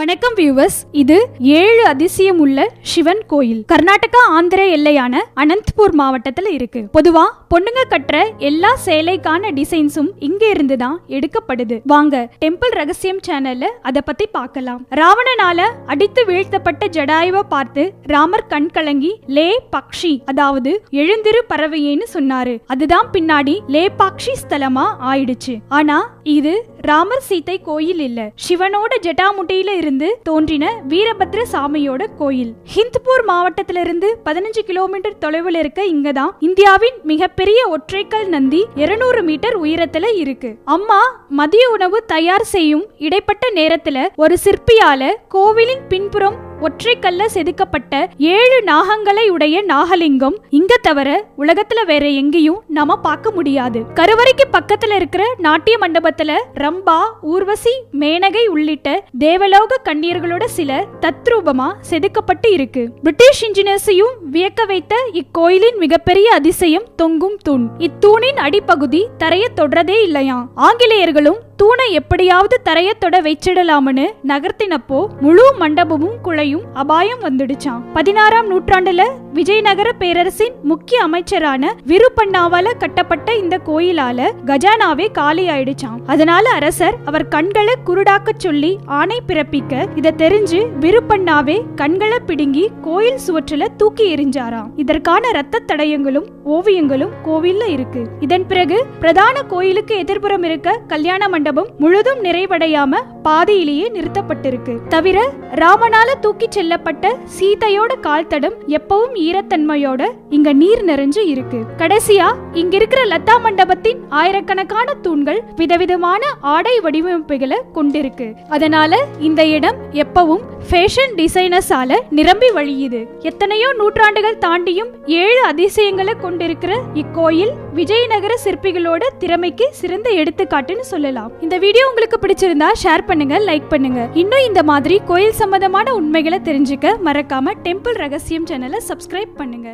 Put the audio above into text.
வணக்கம் வியூவர்ஸ் இது ஏழு அதிசயம் உள்ள சிவன் கோயில். கர்நாடகா ஆந்திர எல்லையான அனந்த்பூர் மாவட்டத்துல இருக்கு. பொதுவா பொண்ணுங்க கட்டுற எல்லா சேலைக்கான டிசைன்ஸும் இங்க இருந்து தான் எடுக்கப்படுது. வாங்க டெம்பிள் ரகசியம் சேனல்ல அத பத்தி பார்க்கலாம். ராவணனால அடித்து வீழ்த்தப்பட்ட ஜடாயுவை பார்த்து ராமர் கண் கலங்கி லே பக்ஷி அதாவது எழுந்திரு பறவையேன்னு சொன்னாரு. அதுதான் பின்னாடி லே பாக்ஷி ஸ்தலமா ஆயிடுச்சு. ஆனா இது ராமர் சீத்தை கோயில் இல்ல. சிவனோட ஜட்டாமுட்டையில இருந்து தோன்றின வீரபத்ர சாமியோட கோயில். ஹிந்த்பூர் மாவட்டத்தில இருந்து பதினஞ்சு கிலோமீட்டர் தொலைவில் இருக்க இங்கதான் இந்தியாவின் மிகப்பெரிய ஒற்றைக்கல் நந்தி 200 மீட்டர் உயரத்துல இருக்கு. அம்மா மதிய உணவு தயார் செய்யும் இடைப்பட்ட நேரத்துல ஒரு சிற்பியால கோவிலின் பின்புறம் ஒற்றைக்கல்ல செதுக்கப்பட்ட ஏழு நாகங்களை உடைய நாகலிங்கம் இங்க தவிர உலகத்துல வேற எங்கேயும் நாம பார்க்க முடியாது. கருவறைக்கு பக்கத்துல இருக்கிற நாட்டிய மண்டபத்துல ரம்பா ஊர்வசி மேனகை உள்ளிட்ட தேவலோக கண்ணியர்களோட சில தத்ரூபமா செதுக்கப்பட்டு இருக்கு. பிரிட்டிஷ் இன்ஜினியர்ஸையும் வியக்க வைத்த இக்கோயிலின் மிகப்பெரிய அதிசயம் தொங்கும் தூண். இத்தூணின் அடிப்பகுதி தரைய தொடரதே இல்லையா ஆங்கிலேயர்களும் தூணை எப்படியாவது தரைய தொட வச்சிடலாம்னு நகர்த்தினப்போ முழு மண்டபமும் குழையும் அபாயம் வந்துடுச்சாம். பதினாறாம் நூற்றாண்டுல விஜயநகர பேரரசின் முக்கிய அமைச்சரான விருப்பண்ணாவால கட்டப்பட்ட இந்த கோயிலால கஜானாவே காலி ஆயிடுச்சான் அதனால அரசர் அவர் கண்களை குருடாக்க சொல்லி ஆணை பிறப்பிக்க இத தெரிஞ்சு விருப்பண்ணாவே கண்களை பிடுங்கி கோயில் சுவற்றுல தூக்கி எறிஞ்சாராம். இதற்கான ரத்த தடயங்களும் ஓவியங்களும் கோவில்ல இருக்கு. இதன் பிறகு பிரதான கோயிலுக்கு எதிர்ப்புறம் இருக்க கல்யாண மண்டபம் முழுதும் நிறைவடையாம பாதியிலேயே நிறுத்தப்பட்டிருக்கு. தவிர ராமனால தூக்கி செல்லப்பட்ட சீதையோட கால் தடம் எப்பவும் ஈரத்தன்மையோட இங்க நீர் நிறைஞ்சு இருக்கு. கடைசியா இங்க இருக்கிற லதா மண்டபத்தின் ஆயிரக்கணக்கான தூண்கள் விதவிதமான ஆடை வடிவமைப்புகளை கொண்டிருக்கு. அதனால இந்த இடம் எப்பவும் ஃபேஷன் டிசைனர்ஸால நிரம்பி வழியுது. எத்தனையோ நூற்றாண்டுகள் தாண்டியும் ஏழு அதிசயங்களை கொண்டிருக்கிற இக்கோயில் விஜயநகர சிற்பிகளோட திறமைக்கு சிறந்த எடுத்துக்காட்டுன்னு சொல்லலாம். இந்த வீடியோ உங்களுக்கு பிடிச்சிருந்தா ஷேர் பண்ணுங்க லைக் பண்ணுங்க. இன்னும் இந்த மாதிரி கோயில் சம்பந்தமான உண்மைகளை தெரிஞ்சுக்க மறக்காம டெம்பிள் ரகசியம் சேனலை சப்ஸ்கிரைப் பண்ணுங்க.